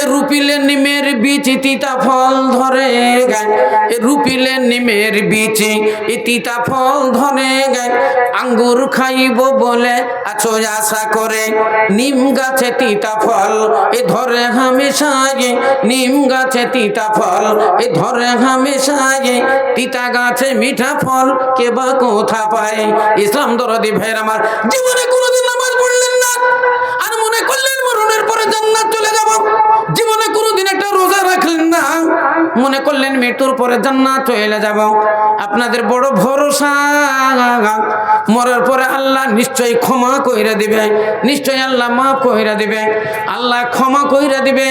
এ রুপিলে নিমের বীজ তিতা ফল ধরে গায়। এ রুপিলে নিমের বীজ এ তিতা ফল ধরে গায়। আঙ্গুর খাইব বলে আছো আশা করে, নিম গাছে তিতা ফল, এ ধরে হামেশায় নিম গাছে তিতা ফল, এ ধরে হামেশায় তিতা গাছে মিঠা ফল, কে বা কোথা পায়? ইসলাম দরদি ভাইয়ের আমার জীবনে কোনোদিন মনে করলেন মৃত্যুর পরে জান্নাত চলে যাব। আপনাদের বড় ভরসা। মরার পরে আল্লাহ নিশ্চয়ই ক্ষমা কইরা দিবে। নিশ্চয়ই আল্লাহ মাফ কইরা দিবে। আল্লাহ ক্ষমা কইরা দিবে।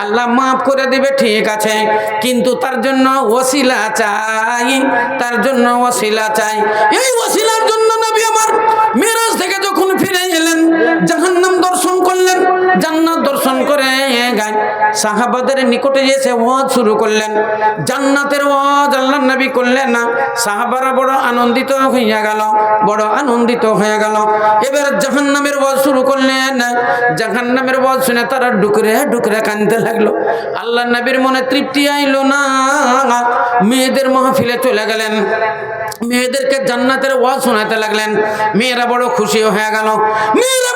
আল্লাহ মাফ করে দিবে, ঠিক আছে। কিন্তু তার জন্য ওসিলা চাই। তার জন্য ওসিলা চাই। এই ওসিলার জন্য নবী আমার মিরাজ থেকে যখন ফিরে জাহান্নাম দর্শন করলেন, জান্নাত দর্শন করে গায়। সাহাবাদের নিকটে এসে ওয়াজ শুরু করলেন। জান্নাতের ওয়াজ আল্লাহ নবী করলেন না। সাহাবারা বড় আনন্দিত হইয়া গেল, বড় আনন্দিত হয়ে গেল। এবার জাহান্নামের ওয়াজ শুরু করলেন। জাহান্নামের ওয়াজ শুনে তারা ডুকরে ডুকরে কানতে লাগল। আল্লাহ নবীর মনে তৃপ্তি আইলো না। মেয়েদের মাহফিলে চলে গেলেন। মেয়েদেরকে জান্নাতের ওয়াজ শোনাতে লাগলেন। মেয়েরা বড় খুশি হয়ে গেল। মেয়েরা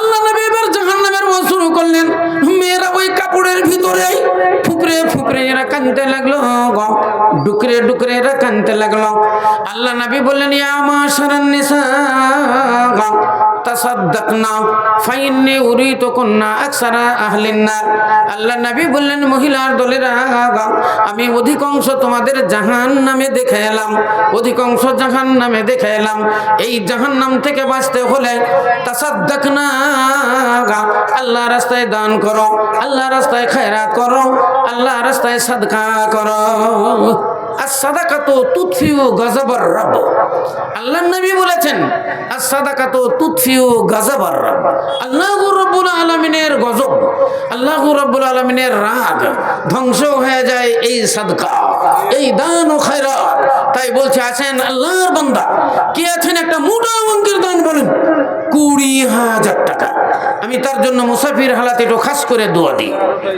আল্লাহ নবী এবার জাহান্নামের ওয়াজ শুরু করলেন। মেয়েরা ওই কাপড়ের ভিতরে ফুকরে ফুকরে এরা কানতে লাগল ডুকরে ডুকরে এরা কানতে লাগল। আল্লাহ নবী বললেন, ইয়া মাশারান নিসা তাসাদ্দাকনা, ফাইন্নি উরিতু কুন্না আকসারা আহলিন নার আল্লাহ নবী বললেন, মহিলার দলেরা, আমি অধিকাংশ তোমাদের জাহান নামে এলাম অধিকাংশ জাহান নামে এলাম। এই জাহান থেকে বাঁচতে হলে তাসাদ্দাকনা, আল্লাহ রাস্তায় দান করো, আল্লাহ রাস্তায় খায়রাত করো, আল্লাহ রাস্তায় সাদকা করো। আর সাদাকাতো তুৎফিউ গজবর রব। আল্লাহ নবী বলেছেন আর সাদাকাতো তুৎফিউ গজবর রব। আল্লাহ রব্বুল আলমিনের গজব, আল্লাহ রব্বুল আলমিনের রাগ ধ্বংস হয়ে যায় এই সাদকা, এই দান ও খায়রাত। তাই বলছে, আছেন আল্লাহর বান্দা। কি আছেন? একটা মোটা অঙ্কের দান বলেন। কুড়ি হাজার টাকা। আমি তার জন্য মুসাফির হালাতে একটু খাস করে দোয়া দিই।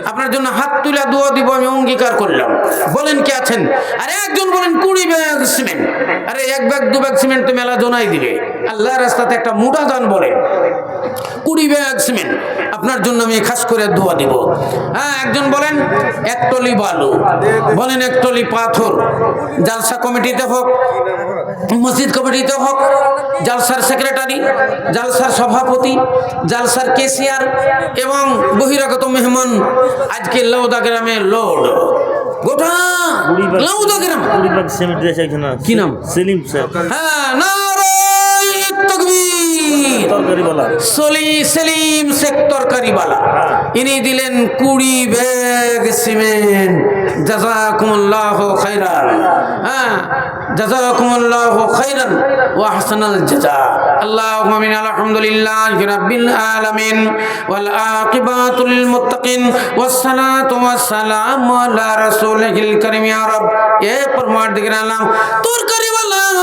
আপনার জন্য হাত তুলে দোয়া দিব, আমি অঙ্গীকার করলাম। বলেন কে আছেন? আরে একজন বলেন, কুড়ি ব্যাগ সিমেন্ট। আরে এক ব্যাগ, দু ব্যাগ সিমেন্ট তো মেলা জোনাই দিবে। আল্লাহ রাস্তাতে একটা মোটা দান বলেন। কুড়ি ব্যাগ সিমেন্ট। আপনার জন্য আমি খাস করে দোয়া দিব। হ্যাঁ একজন বলেন, এক টলি বালু। বলেন, এক টলি পাথর। জালসা কমিটিতে হোক মসজিদ কমিটিতে হোক জালসার সেক্রেটারি জালসার সভাপতি জালসার কেসিয়ার এবং বহিরাগত মেহমান আজকে লৌদা গ্রামে লোড গোটা লৌদা গ্রাম। কি নাম? সেলিম স্যার। হ্যাঁ সেলিম শেখ তরকারিওয়ালা ইনি দিলেন কুড়ি ব্যাগ সিমেন্ট। জাজাকুমুল্লাহ হ্যাঁ জাজাকুমুল্লাহ খাইরান ওয়া হাসানাল জাজা اللهم من الحمد لله رب العالمين والعاقبة للمتقين والصلاة والسلام على رسوله الكريم يا رب এ পরমার্দিগার আলম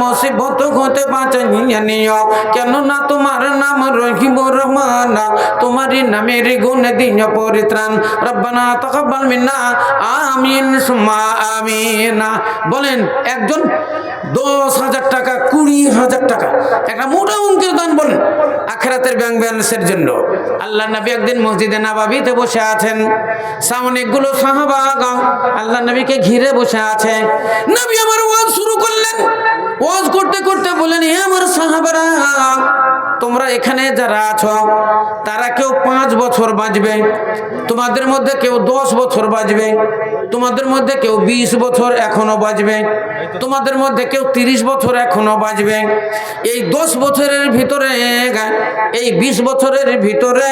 মুসিবত হতে কেননা তোমার নাম রহিম রহমানা নামের গুণ পরিত্রাণ। রব্বানা তাকাব্বাল মিন্না, আমিন সুম্মা আমিনা। বলেন, একজন দশ হাজার টাকা, কুড়ি হাজার টাকা, একটা মোটা অঙ্কের দান বলেন, আখেরাতের ব্যাংক ব্যালেন্সের জন্য। আল্লাহ নবী একদিন মসজিদে নাবাবিতে বসে আছেন। সামনে অনেকগুলো সাহাবা আল্লাহ নবীকে ঘিরে বসে আছে। নবী আমার এখানে যারা আছো, তারা কেউ পাঁচ বছর বাঁচবে, তোমাদের মধ্যে কেউ দশ বছর বাঁচবে, তোমাদের মধ্যে কেউ বিশ বছর এখনও বাঁচবে, তোমাদের মধ্যে কেউ তিরিশ বছর এখনও বাঁচবে। এই দশ বছরের ভিতরে, এই বিশ বছরের ভিতরে,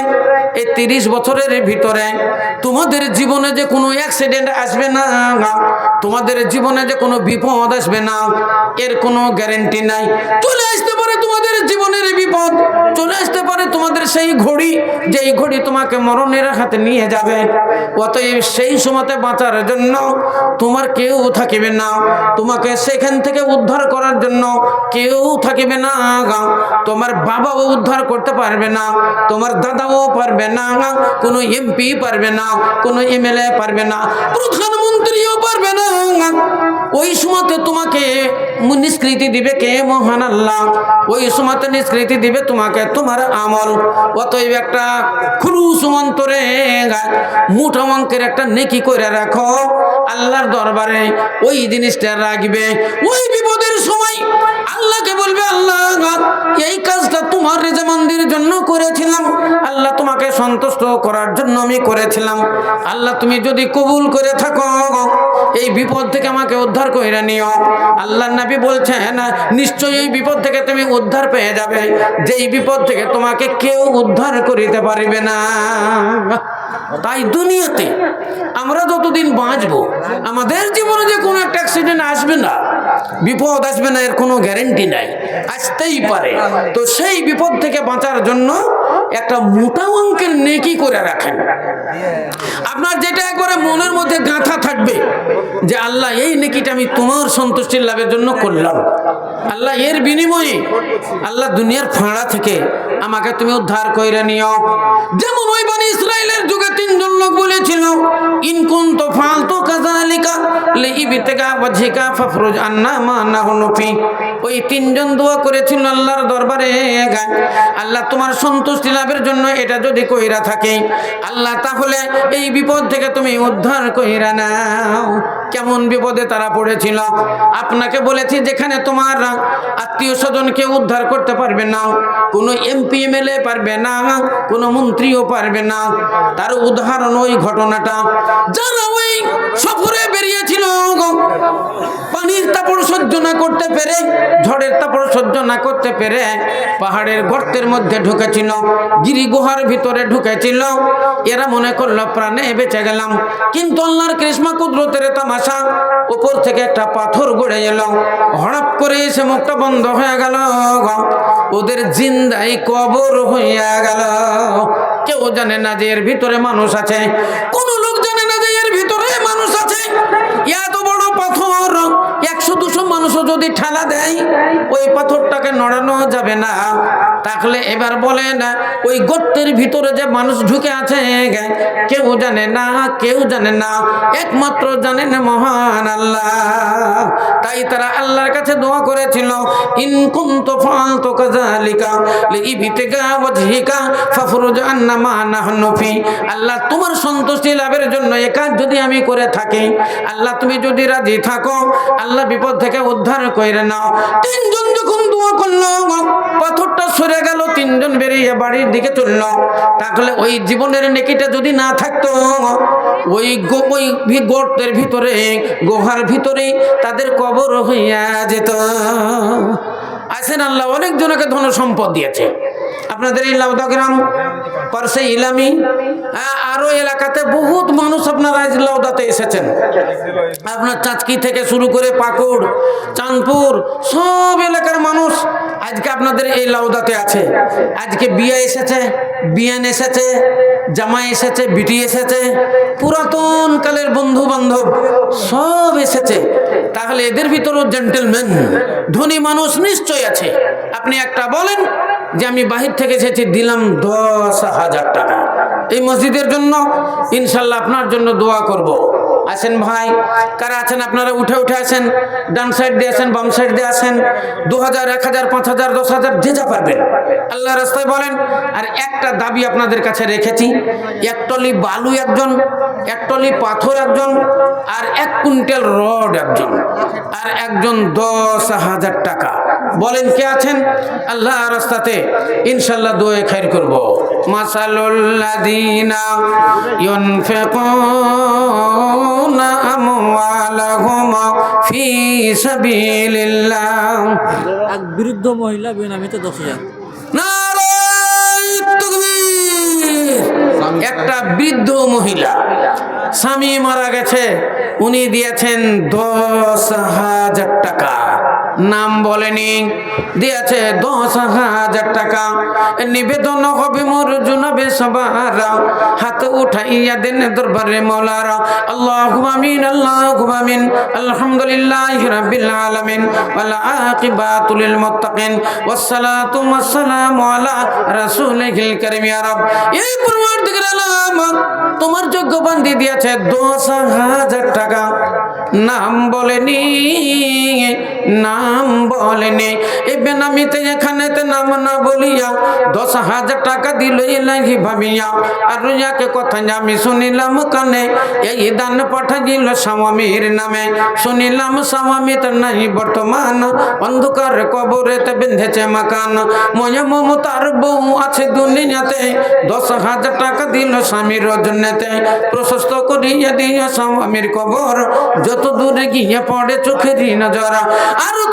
এই তিরিশ বছরের ভিতরে তোমাদের জীবনে যে কোনো অ্যাক্সিডেন্ট আসবে না তোমাদের জীবনে যে কোনো বিপদ আসবে না, এর কোনো গ্যারেন্টি নাই। চলে আসতে পারে তোমাদের জীবনের বিপদ, চলে আসতে পারে তোমাদের সেই ঘড়ি, যেই ঘড়ি তোমাকে মরণের হাতে নিয়ে যাবে। অতএব সেই সময়তে বাঁচার জন্য তোমার কেউ থাকিবে না। তোমাকে সেখান থেকে উদ্ধার করার জন্য কেউ থাকিবে না তোমার বাবাও উদ্ধার করতে পারবে না, তোমার দাদাও পারবে না কোনো এমপি পারবে না, কোনো এমএলএ পারবে না, প্রধানমন্ত্রীও পারবে না। ওই সময়তে তোমাকে নিষ্কৃতি দিবে কে মহান আল্লাহ ওই সময়তে নিষ্কৃতি দিবে তোমাকে তোমার আমল। অতএব একটা খুলুস অন্তরে মুঠো অঙ্কের একটা নেকি করে রাখো। আল্লাহর দরবারে ওই জিনিসটা রাখবে। ওই বিপদের সময় আল্লাহকে বলবে, আল্লাহ, এই কাজটা তোমার রেজামান্দির জন্য করেছিলাম। আল্লাহ তোমাকে সন্তুষ্ট করার জন্য আমি করেছিলাম। আল্লাহ, তুমি যদি কবুল করে থাকো এই বিপদ থেকে আমাকে উদ্ধার করে নিও। আল্লাহ নবী বলছেন, নিশ্চয়ই এই বিপদ থেকে তুমি উদ্ধার পেয়ে যাবে। যেই বিপদ থেকে তোমাকে কেউ উদ্ধার করিতে পারবে না। তাই দুনিয়াতে আমরা যতদিন বাঁচবো, আমাদের জীবনে যে কোনো একটা অ্যাক্সিডেন্ট আসবে না, বিপদ আসবে না, এর কোনো গ্যারেন্টি নাই। আসতেই পারে। তো সেই বিপদ থেকে বাঁচার জন্য একটা মোটা অঙ্কের নেকি করে রাখেন। আপনার যেটা একবারে মনের মধ্যে গাঁথা থাকবে যে আল্লাহ, এই নেকিটা আমি তোমার সন্তুষ্টির লাভের জন্য করলাম। আল্লাহ, এর বিনিময়ে আল্লাহ দুনিয়ার ফাঁড়া থেকে আমাকে তুমি উদ্ধার করে নিও। যেমন ওই বানি ইসরায়েলের যুগে তিনজন লোক বলেছিল ইনকুন তো ফালতু কাজালিকা লে ইবিতেকা ওয়াজহিকা ফাফরুজ আন্না মা নাহুনু ফি। ওই তিনজন দোয়া করেছিল আল্লাহর দরবারে আল্লাহ তোমার সন্তুষ্টি লাভের জন্য এটা যদি কইরা থাকে, আল্লাহ তাহলে এই বিপদ থেকে তুমি উদ্ধার কইরা নাও। কেমন বিপদে তারা পড়েছিল? আপনাকে বলেছি যেখানে তোমার আত্মীয় স্বজনকে উদ্ধার করতে পারবে না, কোনো এমপি, এমএলএ পারবে না, কোনো মন্ত্রীও পারবে না। তার উদাহরণ ওই ঘটনাটা, যারা ওই সফরে বেরিয়েছিল পানির তাপর সহ্য না করতে পেরে, ঝড়ের তাপর সহ্য না করতে পেরে পাহাড়ের গর্তের মধ্যে ঢুকেছিল, গিরি গুহার ভিতরে ঢুকেছিল। এরা মনে করল, প্রাণে বেঁচে গেলাম। কিন্তু আল্লাহর কৃষ্মা কুদরতের তামাশা উপর থেকে একটা পাথর গড়ে এলো। হঠাৎ করে এসে মুখটা বন্ধ হয়ে গেল ওদের জিন্দাই কবর হইয়া গেল। কেউ জানে না যে এর ভিতরে মানুষ আছে। কোন ঠেলা দেয় ওই পাথরটাকে নড়ানো যাবে না। তাহলে এবার বলেন ওই গর্তের ভিতরে যে মানুষ ঢুকে আছে, কেউ জানে না, কেউ জানে না, একমাত্র জানেন মহান আল্লাহ। তাই তারা আল্লাহর কাছে দোয়া করেছিল, ইন কুন্ত ফালতু কাযালিকা লিইবতিগা ওয়াজহিকা ফাফরুজ আন্না মা নাহনু ফি। আল্লাহ, তোমার সন্তুষ্টি লাভের জন্য এ কাজ যদি আমি করে থাকি, আল্লাহ, তুমি যদি রাজি থাকো, আল্লাহ বিপদ থেকে উদ্ধার করে নাও। তিনজন যখন দোয়া করল সরে গেল, তিনজন বেরিয়ে বাড়ির দিকে চলল। তাহলে ওই জীবনের নেকিটা যদি না থাকতো, ওই ওই গর্তের ভিতরে, গোহার ভিতরে তাদের কবর হইয়া যেত। আছেন আল্লাহ, অনেকজনকে ধন সম্পদ দিয়েছে। আপনাদের এই লাউদা গ্রাম পার্শ্বে ইলামি হ্যাঁ, আরও এলাকাতে বহুত মানুষ আপনারা আজ লাউদাতে এসেছেন। আপনার চাঁচকি থেকে শুরু করে পাকুড় চাঁদপুর সব এলাকার মানুষ আজকে আপনাদের এই লাউদাতে আছে। আজকে বিয়ে এসেছে বিয়ান এসেছে জামাই এসেছে বিটি এসেছে পুরাতন কালের বন্ধু বান্ধব সব এসেছে। তাহলে এদের ভিতরেও জেন্টেলম্যান ধনী মানুষ নিশ্চয় আছে। আপনি একটা বলেন যে আমি বাহির থেকে এসেছি, দিলাম দশ হাজার টাকা। এই মসজিদের জন্য ইনশাল্লাহ আপনার জন্য দোয়া করব। আসেন ভাই, কারা আছেন আপনারা? উঠে উঠে আসেন। ডান সাইড দিয়ে আসেন, বাম সাইড দিয়ে আসেন। দু হাজার, এক হাজার, পাঁচ হাজার, দশ হাজার, যে যা পারবেন। আল্লাহ রাস্তায় বলেন, আর একটা দাবি আপনাদের কাছে রেখেছি, এক টলি বালু একজন, এক টলি পাথর একজন, আর এক কুইন্টাল রড একজন, আর একজন দশ হাজার টাকা। বলেন কে আছেন? আল্লাহ রাস্তাতে। ইনশাল্লাহ দোয়ে খাইর করব। ইউনফিকুনা আমওয়ালাহুম ফি সাবিলিল্লাহ। এক বৃদ্ধ মহিলা বেনামিতে দশ হাজার। একটা বৃদ্ধ মহিলা। স্বামী মারা গেছে। উনি দিয়েছেন দশ হাজার টাকা। নাম বলেনি। দিয়েছে দশ হাজার টাকা। নিবেদন হবে মোর জুনবে সবারা। হাত উঠাইয়া দেন দরবারে মৌলারা। আল্লাহ আমিন আল্লাহ আমিন। আলহামদুলিল্লাহ রাব্বিল আলামিন। ওয়াল আকিবাতু লিল মুত্তাকিন। ওয়াসসালাতু ওয়াসসালামু আলা রাসূলিল কারীম। ইয়া রাব, এই পরবর্তীকার আলম তোমার যোগ্য বান্দি দিয়েছে দশ হাজার টাকা। নাম বলেনি নাম বলেনি। এই বেনামিতে এখানেতে নাম না বলিয়া দশ হাজার টাকা দিল লাগি ভাবিয়া। আর ইয়াকে কথা আমি শুনিলাম কানে, এই দান পাঠাইল স্বামীর নামে। শুনিলাম স্বামী তো নাই বর্তমান, অন্ধকার কবরেতে বেঁধেছে মাকান। ময় মমতার বউ আছে দুনিয়াতে, দশ হাজার টাকা দিল স্বামীর জন্যতে প্রশস্ত করিয়া দিয়ে স্বামীর কবর যত দূরে গিয়ে পড়ে চোখের নজরা। আর